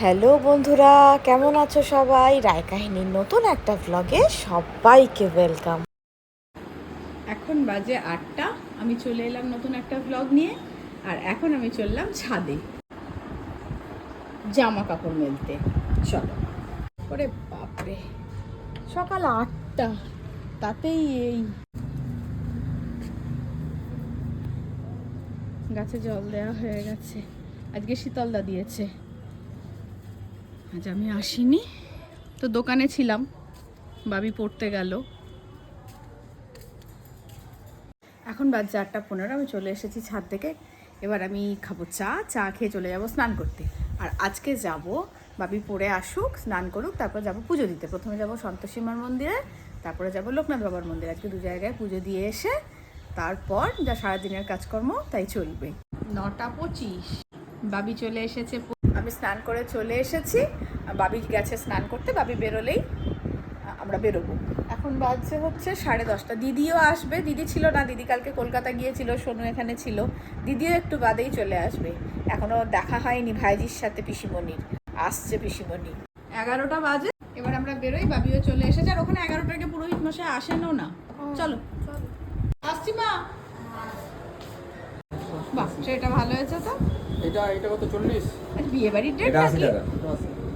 Hello বন্ধুরা, কেমন আছো সবাই? রায় কাহিনীর নতুন একটা ভ্লগে সবাইকে ওয়েলকাম এখন বাজে আটটা, আমি চলে এলাম নতুন একটা ভ্লগ নিয়ে, আর এখন আমি চললাম ছাদে। জামা কাপড় মেলতে। চলো। ওরে বাপরে, সকাল আটটা, তাতেই এই গাছে জল দেওয়া হয়ে গেছে। আজকে শীতলদা দিয়েছে। আজ আমি আসিনি। তো দোকানে ছিলাম। বাবি পড়তে গেল। এখন বাজে আটটা পনেরো, আমি চলে এসেছি ছাদ থেকে। এবার আমি খাব চা চা খেয়ে চলে যাব স্নান করতে। আর আজকে যাব, বাবি পড়ে আসুক, স্নান করুক, তারপর যাব পুজো দিতে। প্রথমে যাব সন্তোষীমার মন্দিরে, তারপরে যাব লোকনাথ বাবার মন্দিরে। আজকে দু জায়গায় পুজো দিয়ে এসে, তারপর যা সারাদিনের কাজকর্ম, তাই চলবে। নটা পঁচিশ। বাবি চলে এসেছে আমি স্নান করে চলে এসেছি। বাবি গেছে স্নান করতে বাবি বেরোলেই আমরা বেরোবো। এখন বাজছে হচ্ছে সাড়ে দশটা। দিদিও আসবে। দিদি ছিল না দিদি কালকে কলকাতা গিয়েছিল সোনু এখানে ছিল। দিদিও একটু বাদেই চলে আসবে। এখনও দেখা হয়নি ভাইজির সাথে পিসিমণির। আসছে পিসিমণি। এগারোটা বাজে। এবার আমরা বেরোই বাবিও চলে এসেছে। আর ওখানে এগারোটাকে পুরোহিত মশাই আসেনও না। চলো। আসছি মা। বাহ সেটা ভালো হয়েছে তো। এটা এটা কত চল্লিশ? বিয়ে বাড়ির ডেট এটা নাকি?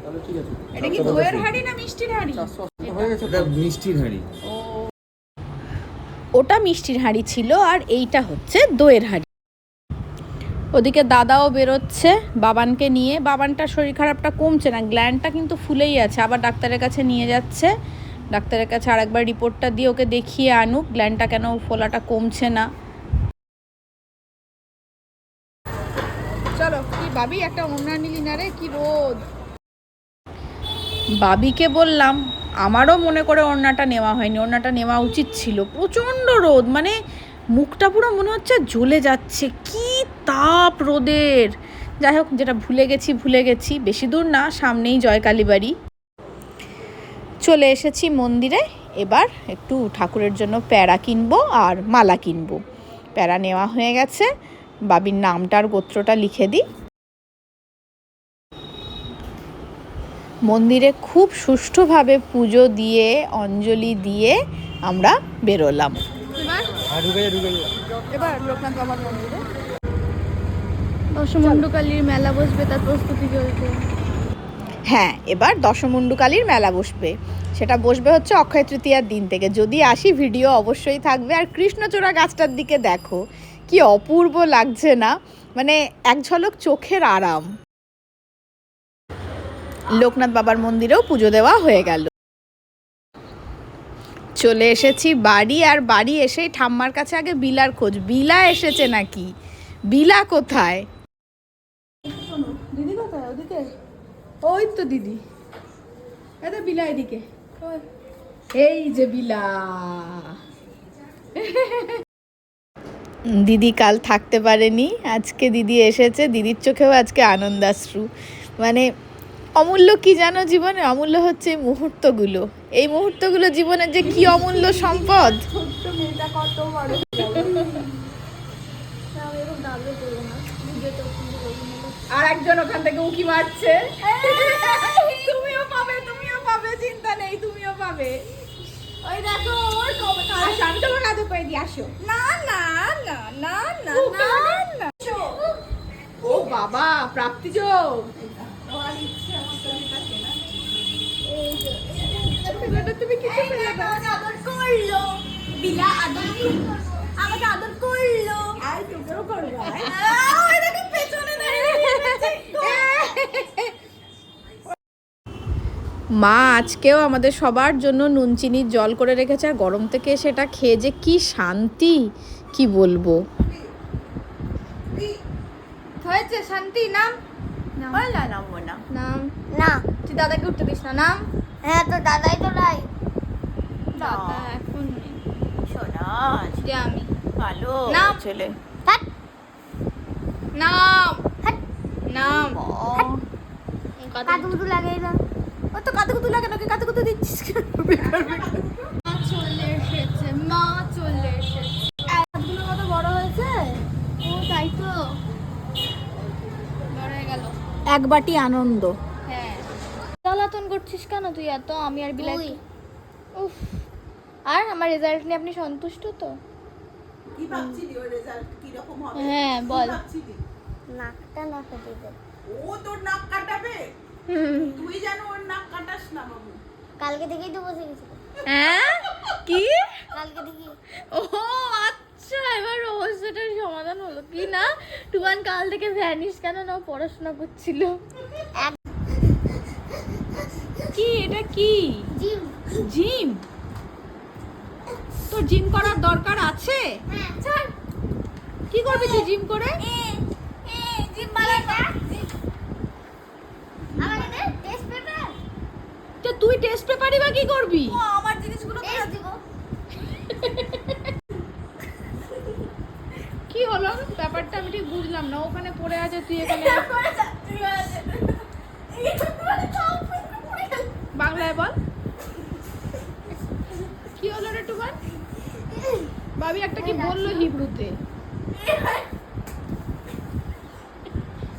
তাহলে ঠিক আছে। এটা কি দইয়ের হাঁড়ি না মিষ্টির হাঁড়ি? হয়ে গেছে। এটা মিষ্টির হাঁড়ি। ওটা মিষ্টির হাঁড়ি ছিল আর এইটা হচ্ছে দইয়ের হাঁড়ি। ওদিকে দাদাও বেরোচ্ছে বাবানকে নিয়ে। বাবানটার শরীর খারাপটা কমছে না গ্ল্যান্ডটা কিন্তু ফুলেই আছে। আবার ডাক্তারের কাছে নিয়ে যাচ্ছে। ডাক্তারের কাছে আরেকবার রিপোর্টটা দিয়ে ওকে দেখিয়ে আনুক। গ্ল্যান্ডটা কেন ফোলাটা কমছে না। চলো কি ভাবি একটা ওনা নিলি না রে? কি রোদ। বাবিকে বললাম, আমারও মনে করে ওড়নাটা নেওয়া হয়নি, ওড়নাটা নেওয়া উচিত ছিল। প্রচণ্ড রোদ মানে মুখটা পুরো মনে হচ্ছে জ্বলে যাচ্ছে। কি তাপ রোদের! যাই হোক, যেটা ভুলে গেছি ভুলে গেছি। বেশি দূর না, সামনেই জয়কালী বাড়ি। চলে এসেছি মন্দিরে, এবার একটু ঠাকুরের জন্য প্যারা কিনবো আর মালা কিনবো। প্যারা নেওয়া হয়ে গেছে, বাবির নামটার গোত্রটা লিখে দিই। মন্দিরে খুব সুষ্ঠুভাবে পুজো দিয়ে অঞ্জলি দিয়ে আমরা বেরোলাম। হ্যাঁ দশমুন্ডকালীর মেলা বসবে তার প্রস্তুতি চলছে। হ্যাঁ এবার দশমুন্ডুকালীর মেলা বসবে। সেটা বসবে হচ্ছে অক্ষয় তৃতীয়ার দিন থেকে। যদি আসি ভিডিও অবশ্যই থাকবে। আর কৃষ্ণচূড়া গাছটার দিকে দেখো কি অপূর্ব লাগছে না। মানে এক ঝলক চোখের আরাম। লোকনাথ বাবার মন্দিরেও পুজো দেওয়া হয়ে গেল। চলে এসেছি বাড়ি আর বাড়ি এসেই ঠাম্মার কাছে আগে বিলার খোঁজ। বিলা এসেছে নাকি? বিলা কোথায়? দিদি কোথায়? ওদিকে? ওই তো দিদি। এটা বিলা এদিকে। এই যে বিলা। দিদি কাল থাকতে পারেনি। আজকে দিদি এসেছে। দিদির চোখেও আজকে আনন্দাশ্রু। মানে অমূল্য কি জানো জীবনে? অমূল্য হচ্ছে এই মুহূর্তগুলো। এই মুহূর্তগুলো জীবনের যে কি অমূল্য সম্পদ? আর একজন ওখান থেকে উকি মারছে। তুমিও পাবে তুমিও পাবে চিন্তা নেই তুমিও পাবে। ওই দেখো ওর কবে আসো আমি তোমার কাঁধে পেয়ে দিয়ে আসো। না না না না না ও, না। ও বাবা প্রাপ্তি যোগ তুমি কিছু পেলে না? আদর করল। বিলা আদর আমাকে আদর করল। আর তোকেও করব আয়। আহ, ওই দেখো পেছনে মা আজকেও আমাদের সবার জন্য নুন চিনির জল করে রেখেছে আর গরম থেকে সেটা খেয়ে যে কি শান্তি কি বলব? হয়েছে শান্তি নাম? নামবো না নাম না। তুই দাদাকে উঠতে দিস না। নাম? হ্যাঁ তো দাদাই তো নাই দাদা এখন নেই। সোনা যে আমি। ভালো নাম। ছেলে। নাম। নাম? কাতুকুতু লাগাই দাও ও তো কাতুকুতু লাগে নাকি কাতুকুতু দিচ্ছিস কেন? মা চলে এসেছে মা চলে এসেছে হাতগুলো কত বড় হয়েছে ও তাই তো বড় হয়ে গেল এক বাটি আনন্দ। জ্বালাতন করছিস কেন তুই এত? আমি আর বিলাই উফ। আর আমার রেজাল্ট নিয়ে আপনি সন্তুষ্ট তো? কি ভাবছিলি ওর রেজাল্ট কি রকম হবে? হ্যাঁ বল। নাকটা না কেটে দে। ও তোর নাক কাটাবে? তুই যেন ওর নাক কাটাস না বাবু কালকে থেকেই তো বসে গেছিল। হ্যাঁ? কি? কালকে থেকেই। ও আচ্ছা। এবার রহস্যটার সমাধান হলো। কি না? টুবান কাল থেকে ভ্যানিশ কেন না পড়াশোনা করছিল? কি? এটা কি? জিম। জিম? তোর জিম করার দরকার আছে? হ্যাঁ। কি করবি তুই জিম করে? তো তুই টেস্ট পেপারই বা কি করবি? আমার জিনিসগুলো টেস্ট দিব কি হলো? ব্যাপারটা আমি ঠিক বুঝলাম না। ওখানে পড়ে আছে, তুই এখানে বাংলায় বল। কি হলো রে টুবান ভাবি একটা কি বলল হিব্রুতে?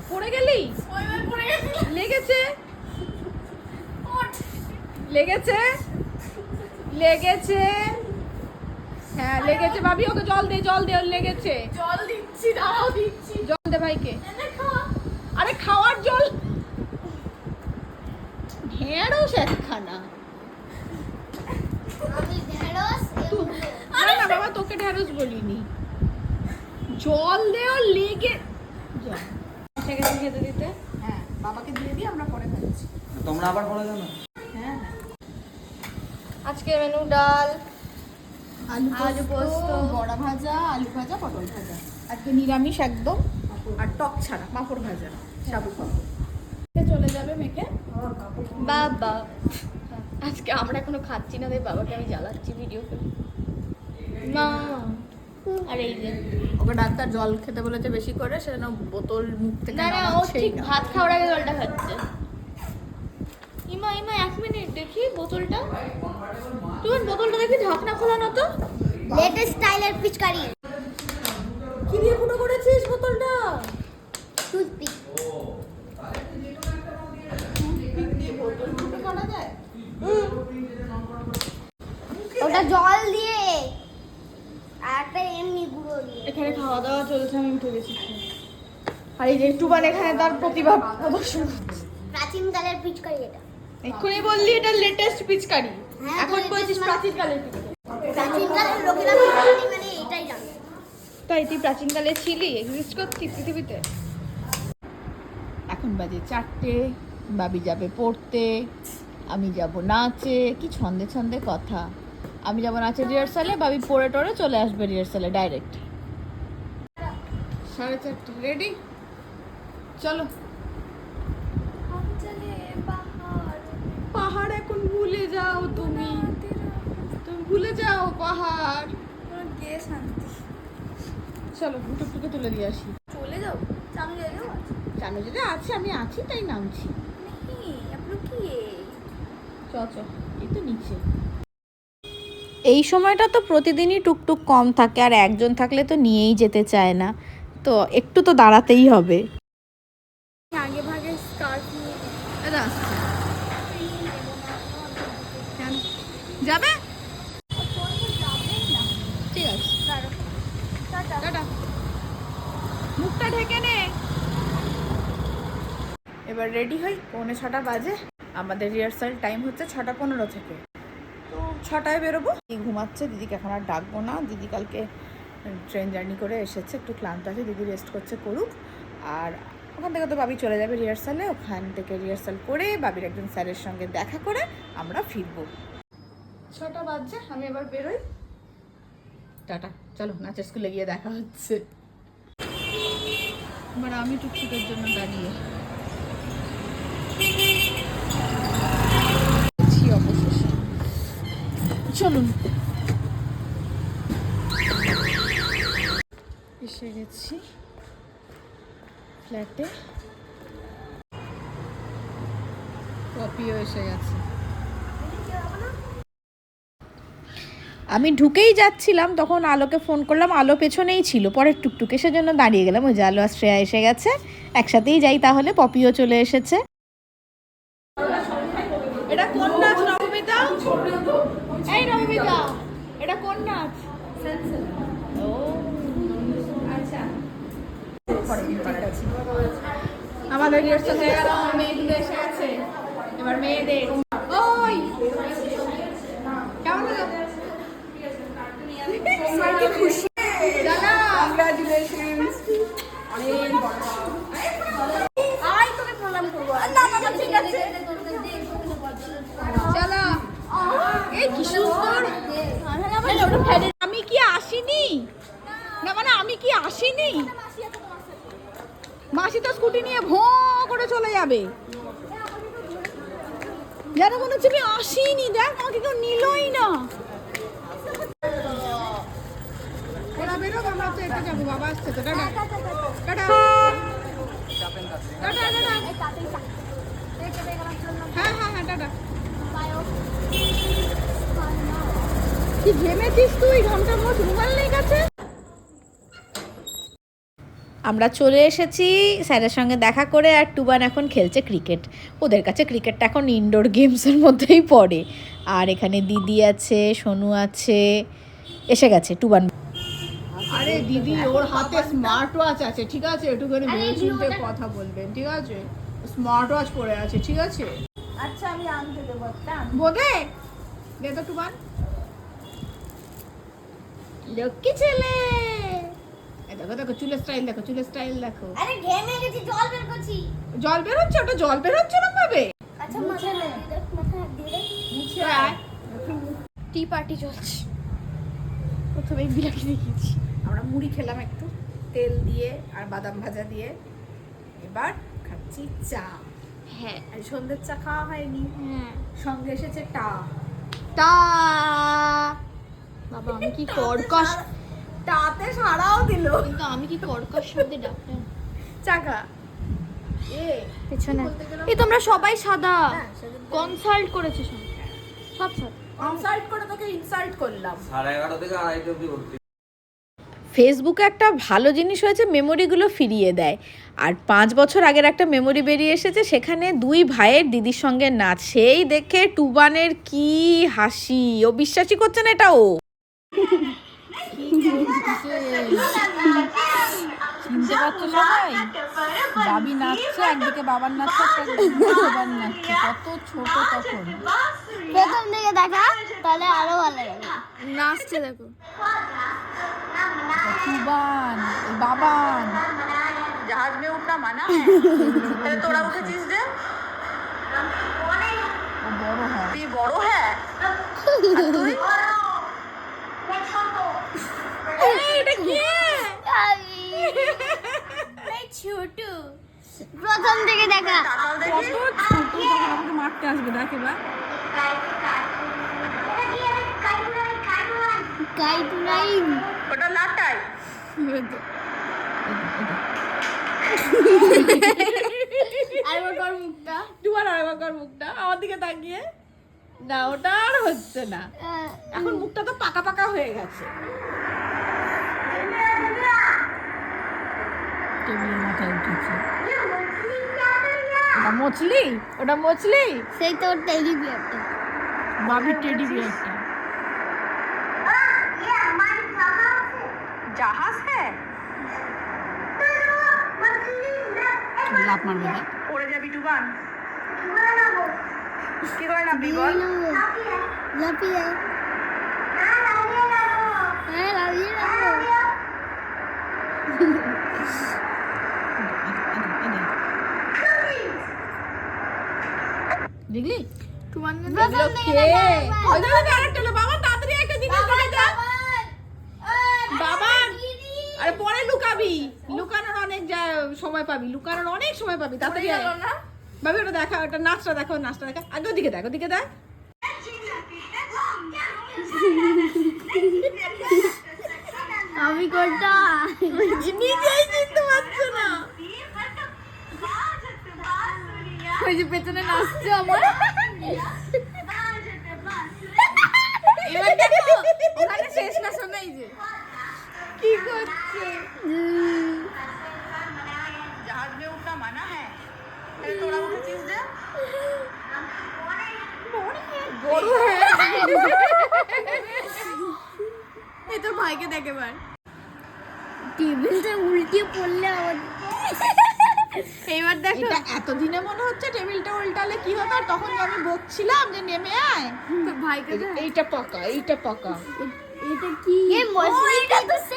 পড়ে গেলি? লেগেছে? লেগেছে? লেগেছে? হ্যাঁ লেগেছে ভাবি ওকে জল দে জল দে ওর লেগেছে। জল দিচ্ছি দাঁড়াও দিচ্ছি। জল দে ভাইকে। আরে খাওয়ার জল। ঢেঁড়স একখানা। আমি না না বাবা তোকে ঢেঁড়স বলিনি। জল দে ওর লেগে জল। খেতে দিতে? হ্যাঁ বাবাকে দিয়ে দিই আমরা পরে খাচ্ছি। তোমরা আবার বলে দাও হ্যাঁ। আজকে মেনু ডাল। আলু আলু পোস্ত। বড়া ভাজা আলু ভাজা পটল ভাজা। আজকে নিরামিষ একদম। আর টক ছাড়া পাঁপড় ভাজা সাবু পাঁপড়। চলে যাবে মেখে বাবা। আজকে আমরা কোনো খাচ্ছি না তাই বাবাকে আমি জ্বালাচ্ছি ভিডিও করে মা। আর এই যে ওকে ডাক্তার জল খেতে বলেছে বেশি করে সেজন্য বোতল মুখ থেকে না না ও ঠিক ভাত খাওয়ার আগে জলটা খাচ্ছে। ইমা ইমা এক মিনিট দেখি বোতলটা। তোমার বোতলটা দেখি ঢাকনা খোলানো তো লেটেস্ট স্টাইলের পিচকারি। কি দিয়ে ফুটো করেছিস বোতলটা? টুথপিক। ওটা জল দিয়ে। আর একটা এমনি গুঁড়ো দিয়ে। এখানে খাওয়া দাওয়া চলছে আমি উঠে গেছি। আর এই যে টুবান এখানে তার প্রতিভা প্রদর্শন করছে প্রাচীন কালের পিচকারি এটা। এক্ষুনি বললি এটা লেটেস্ট পিচকারি। এখন বলছিস latest প্রাচীন কালের পিচকারি প্রাচীন কালের লোকেরা মানে এটাই জানে। তাই তুই প্রাচীনকালে ছিলি এক্সিস্ট করতি পৃথিবীতে? এখন বাজে চারটে বাবি যাবে পড়তে আমি যাব নাচে কি ছন্দে ছন্দে কথা। আমি যাব নাচে রিহার্সালে বাবি পড়ে টড়ে চলে আসবে রিহার্সালে ডাইরেক্ট সাড়ে চারটে রেডি চলো। পাহাড় এখন ভুলে যাও তুমি তুমি শান্তি চলো টুকটুকে তুলে দিয়ে আসি। চলে যাও। যাও জানো যেটা আছে আমি আছি তাই নামছি। চ চ এই তো নিচে। এই সময়টা তো প্রতিদিনই টুকটুক কম থাকে আর একজন থাকলে তো নিয়েই যেতে চায় না। তো একটু তো দাঁড়াতেই হবে। আগে ভাগে স্কার্ফ নিয়ে? যাবে ঠিক আছে টাটা মুখটা ঢেকে নে এবার রেডি হই, পৌনে ছটা বাজে। আমাদের রিহার্সাল টাইম হচ্ছে ছটা পনেরো থেকে। তো ছটায় বেরোবো। দিদি ঘুমাচ্ছে? দিদিকে এখন আর ডাকবো না। দিদি কালকে ট্রেন জার্নি করে এসেছে। একটু ক্লান্ত আছে। দিদি রেস্ট করছে, করুক। আর ওখান থেকে তো বাবি চলে যাবে রিহার্সালে ওখান থেকে রিহার্সাল করে বাবির একজন স্যারের সঙ্গে দেখা করে আমরা ফিরবো। ছটা বাজছে। আমি এবার বেরোই। টাটা। চলো, নাচের স্কুলে গিয়ে দেখা হচ্ছে। এবার আমি টুকটুকের জন্য দাঁড়িয়ে। চলুন। এসে গেছি ফ্ল্যাটে। কপিও এসে গেছে। আমি ঢুকেই যাচ্ছিলাম তখন আলোকে ফোন করলাম আলো পেছনেই ছিল পরের টুকটুকে। সেজন্য দাঁড়িয়ে গেলাম ওই যে আলো আর শ্রেয়া এসে গেছে। একসাথেই যাই তাহলে পপিও চলে এসেছে এটা কোন নাচ নবমিতা এটা কোন নাচ? ও। আচ্ছা। আমাদের হয়ে মেয়েগুলো এসে গেছে। এবার মেয়েদের। ওই! কেমন খুশি দাদা কংগ্রাচুলেশনস অনেক আয় তোকে প্রণাম করব না না না ঠিক আছে চলো এই কি সুন্দর আমি কি আসিনি না মানে আমি কি আসিনি মাসি তো স্কুটি নিয়ে ভো করে চলে যাবে যেন মনে হচ্ছে আমি আসিনি দেখ আমাকে কেউ নিলই না ওরা বেরো আমরা তো এটা যাব বাবা আসছে তো টাটা টাটা টাটা টাটা হ্যাঁ হ্যাঁ হ্যাঁ টাটা কি ঘেমেছিস তুই? ঘণ্টার মধ্যে রুমাল নেই কাছে আমরা চলে এসেছি স্যারের সঙ্গে দেখা করে আর টুবান এখন খেলছে ক্রিকেট। ওদের কাছে ক্রিকেটটা এখন ইনডোর গেমসের মধ্যেই পড়ে। আর এখানে দিদি আছে সোনু আছে এসে গেছে টুবান। আরে দিদি ওর হাতে স্মার্ট ওয়াচ আছে ঠিক আছে? একটুখানি ভেবে চিনতে কথা বলবেন ঠিক আছে? স্মার্ট ওয়াচ পরে আছে ঠিক আছে? আচ্ছা আমি আনতে দেবো বোধে? দে তো টুবান। লক্ষ্মী ছেলে। দেখো দেখো চুলের স্টাইল দেখো চুলের স্টাইল দেখো। আরে ঘেমে গেছি জল বের করছি। জল বেরোচ্ছে ওটা জল বেরোচ্ছে না পাবে আচ্ছা মাথা মাথা হাত দিয়ে টি পার্টি চলছে। প্রথমে বিলাকে দেখিয়েছি আমরা মুড়ি খেলাম একটু। তেল দিয়ে আর বাদাম ভাজা দিয়ে। এবার খাচ্ছি চা। হ্যাঁ। আর সন্ধ্যের চা খাওয়া হয়নি। হ্যাঁ। সঙ্গে এসেছে টা। তা বাবা আমি কি কর্কশ? টাতে সারাও দিল। কিন্তু আমি কি কর্কশ শব্দে ডাকলাম চাকা। এ পেছনে। বলতে এই তোমরা সবাই সাদা। হ্যাঁ, কনসাল্ট করেছে। সব সব কনসাল্ট করে তোকে ইনসাল্ট করলাম। সাড়ে এগারোটা থেকে আড়াইটা অব্দি ভর্তি ফেসবুকে একটা ভালো জিনিস হয়েছে মেমোরিগুলো ফিরিয়ে দেয়। আর পাঁচ বছর আগের একটা মেমোরি বেরিয়ে এসেছে সেখানে দুই ভাইয়ের দিদির সঙ্গে নাচ। সেই দেখে টুবানের কি হাসি। ও বিশ্বাসই করছে না এটা ও। বাবি নাচছে একদিকে বাবার নাচছে বাবার নাচছে কত ছোট তখন প্রথম তাহলে আরও ভালো নাচছে দেখো এই বাবান জাহাজ মানা তোরা উঠেছিস যে বড় হয় তুই বড় হ্যাঁ ছোট। প্রথম থেকে দেখা। মারতে আসবে দেখ গাইডলাইন ওটা লাটাই আর ওর মুখটা। টুবান আর এবার মুখটা। আমার দিকে তাকিয়ে। না ওটা আর হচ্ছে না। এখন মুখটা তো পাকা পাকা হয়ে গেছে। টেবিলের মাথায় উঠেছে। ওটা মছলি? ওটা মছলি? সেই তো ওর টেডি বিয়ারটা বাবির টেডি বিয়ারটা জাহাজ হ্যাঁ লাভ মারবে পড়ে যাবি টুবান কি করে নামবি বল? লাপিয়ে হ্যাঁ দেখলি? আরে পরে লুকাবি। লুকানোর অনেক যা- সময় পাবি। লুকানোর অনেক সময় পাবি। তাড়াতাড়ি আয়। ভাবি ওটা দেখা ওটা নাচটা দেখো, নাচটা দেখা। আগে ওদিকে দেখ ওদিকে দেখ। আমি ওই যে পেছনে নাচছে আমার। শেষ না শোনাই যে। কি করছে জাহাজ মে উঠনা মানা হ্যাঁ তাহলে তোরা উঠেছিস যে বড় এই তোর ভাইকে দেখে বার টেবিলটা উল্টিয়ে পড়লে এইবার দেখ। এটা এতদিনে মনে হচ্ছে টেবিলটা উল্টালে কি হতো আর তখন আমি বকছিলাম যে নেমে আয়। তোর ভাইকে এইটা পাকা এইটা পাকা। এটা কি? এ মশলাটা তো সেই আমার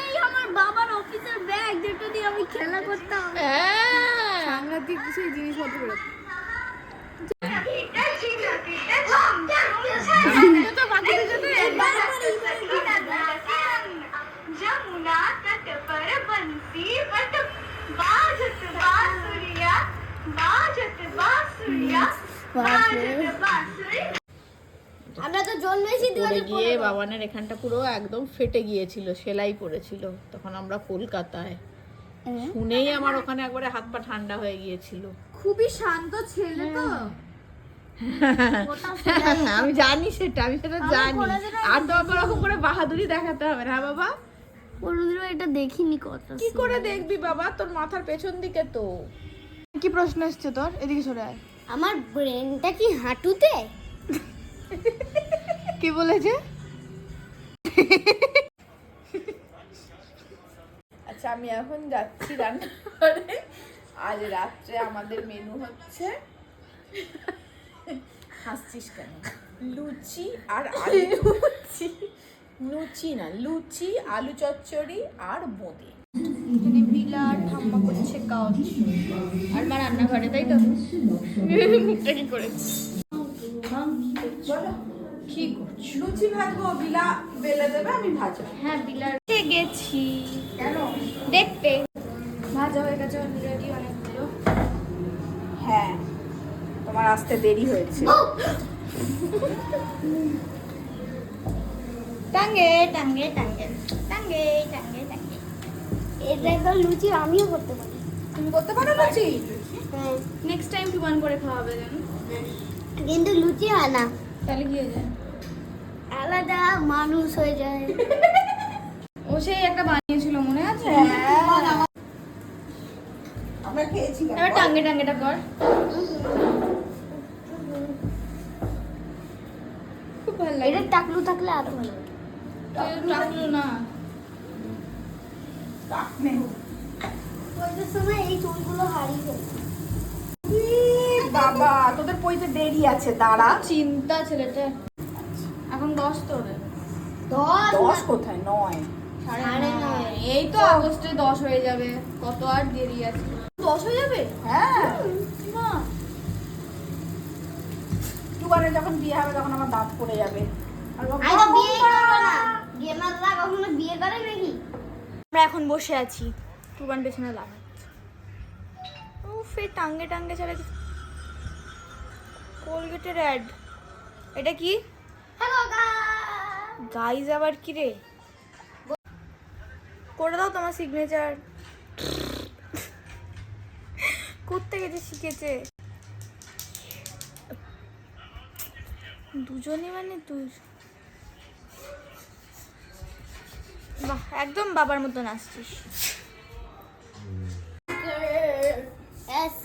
বাবার অফিসের ব্যাগ যেটা দিয়ে আমি খেলা করতাম হ্যাঁ সাংঘাতিক সেই জিনিসপত্র করে তো বাকি जमुना तट पर बंसी बट बाजत बांसुरिया बाजत बांसुरिया बाजत बांसुरी আমরা তো জন্মেছি পড়ে গিয়ে বাবানের এখানটা পুরো একদম ফেটে গিয়েছিল সেলাই পড়েছিল তখন আমরা কলকাতায়। শুনেই আমার ওখানে একবারে হাত পা ঠান্ডা হয়ে গিয়েছিল। খুবই শান্ত ছেলে তো। আমি জানি সেটা আমি সেটা জানি। আর তো ওরকম করে বাহাদুরি দেখাতে হবে না হ্যাঁ বাবা? কোনোদিনও এটা দেখিনি কত কি করে দেখবি বাবা? তোর মাথার পেছন দিকে তো। কি প্রশ্ন এসছে তোর? এদিকে সরে আয়। আমার ব্রেনটা কি হাঁটুতে? কি বলেছে? আচ্ছা আমি এখন যাচ্ছি রান্না করে আজ রাত্রে আমাদের মেনু হচ্ছে হাসছিস কেন? লুচি আর আলু। লুচি। লুচি না লুচি আলু চচ্চড়ি আর বোঁদে। এখানে বিলার ঠাম্মা করছে কাজ আর মা রান্নাঘরে তাই তো? মুখটা কি করে বলো কি করছ? লুচি ভাজবো বিলা বেলে দেবে আমি ভাজবো হ্যাঁ গেছি। কেন? দেখতে। ভাজা হয়ে গেছে অলরেডি অনেকগুলো। হ্যাঁ তোমার আসতে দেরি হয়েছে। টাঙ্গে টাঙ্গে টাঙ্গে টাঙ্গে টাঙ্গে টাঙ্গে। এটা তো লুচি আমিও করতে পারি। তুমি করতে পারো লুচি? হ্যাঁ। নেক্সট টাইম টুবান করে খাওয়াবে জানো কিন্তু লুচি হয় না। তাহলে কি হয়ে যায়? আলাদা মানুষ হয়ে যায়। ও সেই একটা বানিয়েছিল মনে আছে? আমরা খেয়েছি। এবার টাঙ্গে টাঙ্গেটা কর। খুব ভালো লাগে। এটা টাকলু থাকলে আরও ভালো টাকলো না। সময় এই চুলগুলো হারিয়ে গেছে। বাবা তোদের পইতে দেরি আছে দাঁড়া। চিন্তা ছেলেটা। এখন দশ তো দশ দশ কোথায়? নয়। এই তো আগস্টে দশ হয়ে যাবে। কত আর দেরি আছে? দশ হয়ে যাবে? হ্যাঁ। না দুবারে যখন বিয়ে হবে তখন আমার দাঁত পড়ে যাবে। আমরা এখন বসে আছি। টুবান পেছনে লাগাচ্ছে উফ টাঙ্গে টাঙ্গে ছাড়া কোলগেটের অ্যাড এটা কি? হ্যালো গাইজ আবার কি রে? করে দাও তোমার সিগনেচার করতে গেছে শিখেছে? দুজনই মানে তুই বাহ একদম বাবার মতন আসছিস।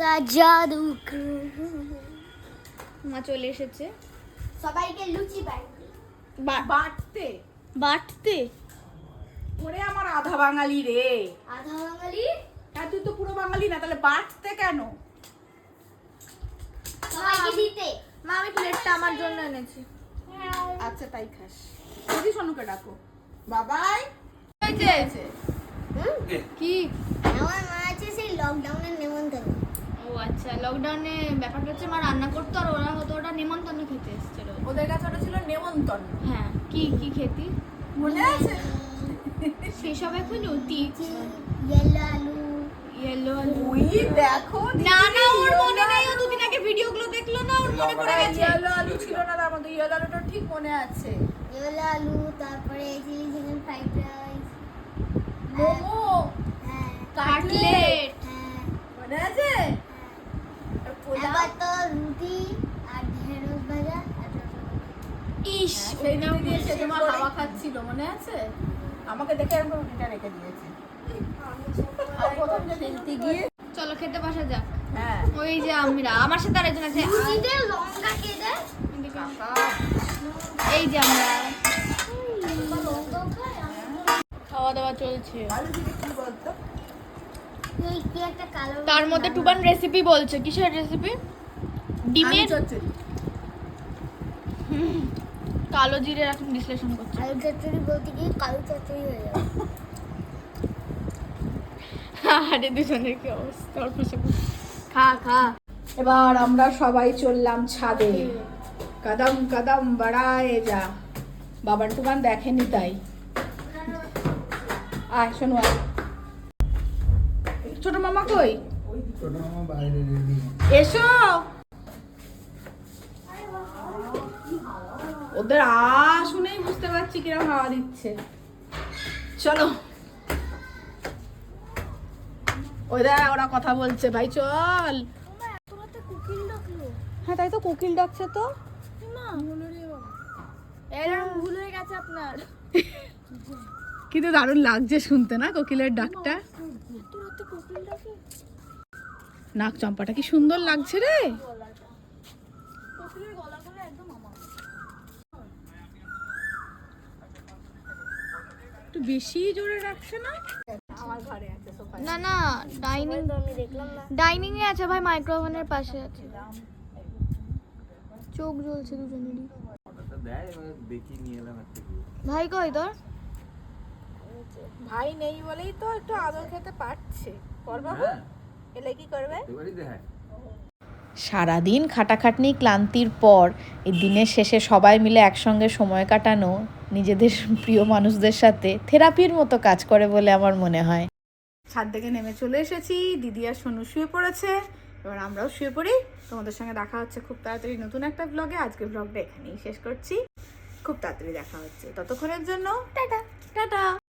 ऐसा जादू মা চলে এসেছে সবাইকে লুচি পাই বাটতে বাটতে ওরে আমার আধা বাঙালি রে আধা বাঙালি হ্যাঁ তুই তো পুরো বাঙালি না তাহলে বাটতে কেন সবাইকে দিতে মা আমি প্লেটটা আমার জন্য এনেছি আচ্ছা তাই খাস দিদি সোনুকে ডাকো বাবাই হয়েছে কি আমার মা আছে সেই লকডাউনের নেমন্তন্ন ও আচ্ছা লকডাউনে ব্যাপারটা হচ্ছে মা রান্না করতো আর ওরা হতো ওটা নেমন্তন্ন খেতে এসেছিল। ওদের কাছে ওটা ছিল নেমন্তন্ন হ্যাঁ কি কি খেতি? মনে আছে? সেসব এখন অতীত ইয়েলো আলু। ইয়েলো আলু। ওই দেখো না না ওর মনে নেই ও দুদিন আগে ভিডিওগুলো দেখল না ওর মনে পড়ে গেছে। ইয়েলো আলু ছিল না তার মধ্যে ইয়েলো আলুটা ঠিক মনে আছে। ইয়েলো আলু তারপরে chilli chicken fried rice. Momo? হ্যাঁ। কাটলেট। মনে আছে। এবার তো রুটি আর ঢেঁড়স ভাজা ইস সেই দিকে দিয়ে সে তোমার হাওয়া খাচ্ছিল মনে আছে? আমাকে দেখে একদম এটা রেখে দিয়েছে। আর প্রথম যে খেলতে গিয়ে চলো খেতে বসা যাক। হ্যাঁ। ওই যে আমরা আমার সাথে আরেকজন আছে। লঙ্কা কেটে এই যে আমরা। খাওয়া দাওয়া চলছে। কি তার মধ্যে টুবান রেসিপি বলছে। কিসের রেসিপি ডিমের? কালো জিরে এখন বিশ্লেষণ করছে। আলু চচ্চড়ি বলতে গিয়ে কালো চচ্চড়ি হয়ে যাবে। আরে দুজনের কি অবস্থা। খা খা। এবার আমরা সবাই চললাম ছাদে। কদম কদম বাড়ায় যা। বাবান টুবান দেখেনি তাই। আয় শোনো। আয় ছোট মামা কই? এসো। ওদের আ শুনেই বুঝতে পারছি কিরম হাওয়া দিচ্ছে। চলো। ওই দেখ ওরা কথা বলছে। ভাই চল। হ্যাঁ তাই তো কোকিল ডাকছে তো। ভুল হয়ে গেছে আপনার। কিন্তু দারুণ লাগছে শুনতে না কোকিলের ডাকটা? নাক চম্পাটা কি সুন্দর লাগছে রে? একটু বেশি জোরে রাখছে না? আমার ঘরে আছে সোফা না না ডাইনিং আমি দেখলাম না। ডাইনিং এ আছে ভাই মাইক্রোওভেনের পাশে আছে। চোখ জ্বলছে দুজনেরই। ভাই কই তোর? ভাই নেই বলেই তো একটু আদর খেতে পারছে। করবাবু হ্যাঁ। এলে কি করবে? সারাদিন খাটাখাটনি ক্লান্তির পর এই দিনের শেষে সবাই মিলে একসঙ্গে সময় কাটানো নিজেদের প্রিয় মানুষদের সাথে থেরাপির মতো কাজ করে বলে আমার মনে হয়। ছাদ থেকে নেমে চলে এসেছি। দিদি আর সোনু শুয়ে পড়েছে। এবার আমরাও শুয়ে পড়ি। তোমাদের সঙ্গে দেখা হচ্ছে খুব তাড়াতাড়ি নতুন একটা ব্লগে আজকের ব্লগটা এখানেই শেষ করছি। খুব তাড়াতাড়ি দেখা হচ্ছে। ততক্ষণের জন্য টাটা। টাটা।